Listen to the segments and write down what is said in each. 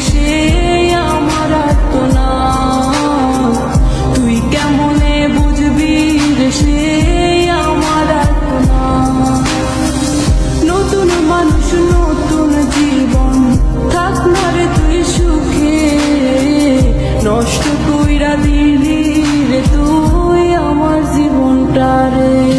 সে আমার না তুই কেমনে বুঝবি রে সে আমার না নতুন মানুষ, নতুন জীবন, থাক না রে তুই সুখে। নষ্ট কইরা দিলি রে তুই আমার জীবনটা রে।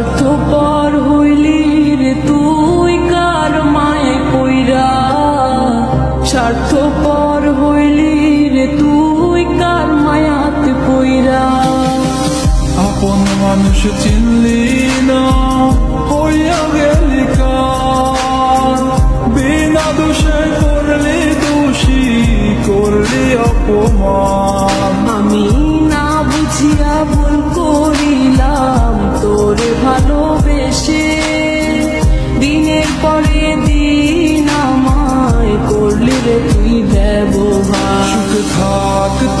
স্বার্থ পর হইলি তুই কার মায়ে কইরা? স্বার্থপর হইলি তুই কার মায়াতে কইরা? আপন মানুষ চিনলি না। করলি রে ব্যবহার। সুখ